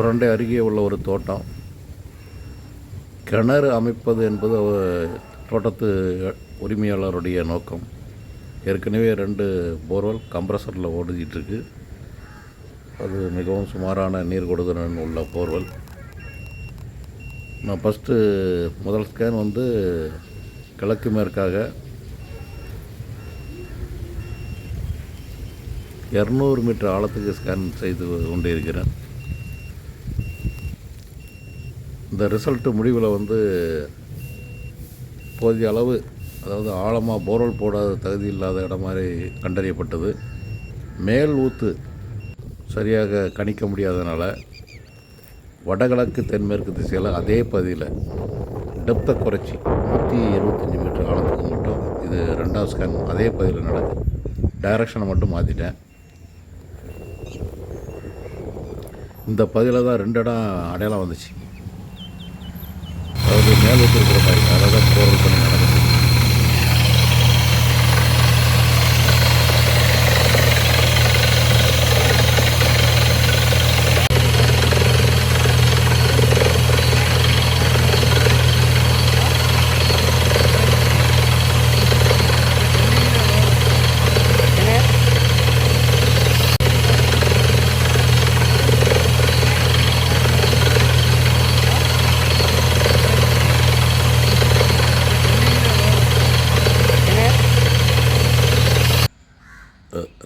சுரண்டை அருகே உள்ள ஒரு தோட்டம். கிணறு அமைப்பது என்பது தோட்டத்து உரிமையாளருடைய நோக்கம். ஏற்கனவே ரெண்டு போர்வெல் கம்ப்ரஸரில் ஓடிக்கிட்டுருக்கு அது மிகவும் சுமாரான நீர் கொடுதலன் உள்ள போர்வெல். நான் ஃபஸ்ட்டு முதல் ஸ்கேன் வந்து கிழக்கு மேற்காக இரநூறு மீட்டர் ஆழத்துக்கு ஸ்கேன் செய்து கொண்டிருக்கிறேன். இந்த ரிசல்ட்டு முடிவில் வந்து போதிய அளவு அதாவது ஆழமாக போரல் போடாத தகுதி இல்லாத இடம் மாதிரி கண்டறியப்பட்டது. மேல் ஊத்து சரியாக கணிக்க முடியாதனால வடகிழக்கு தென்மேற்கு திசையில் அதே பகுதியில் டெப்த்தை குறைச்சி நூற்றி இருபத்தஞ்சி மீட்டர் ஆழத்துக்கு மட்டும் இது ரெண்டாவது ஸ்கேன் அதே பகுதியில் நடக்குது. டைரக்ஷனை மட்டும் மாற்றிட்டேன் இந்த பகுதியில் தான் ரெண்டு இடம் அடையாளம் வந்துச்சு. மேலோட்டு இருக்கிற மாதிரி அதாவது தான் போர்வல் பண்ணி நடக்கும்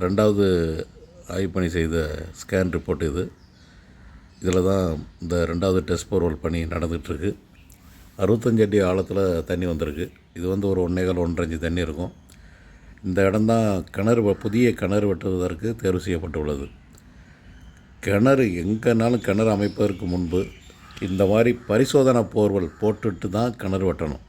ரெண்டாவது ஆய்வுப்பணி பணி செய்த ஸ்கேன் ரிப்போர்ட் இது. இதில் தான் இந்த ரெண்டாவது டெஸ்ட் போர்வல் பணி நடந்துகிட்ருக்கு. அறுபத்தஞ்சு அடி ஆழத்தில் தண்ணி வந்திருக்கு. இது வந்து ஒரு ஒன்றேகால் ஒன்றரை தண்ணி இருக்கும். இந்த இடம்தான் கிணறு புதிய கிணறு வெட்டுவதற்கு தேர்வு செய்யப்பட்டுள்ளது. கிணறு எங்கேனாலும் கிணறு அமைப்பதற்கு முன்பு இந்த மாதிரி பரிசோதனை போர்வல் போட்டுட்டு தான் கிணறு வெட்டணும்.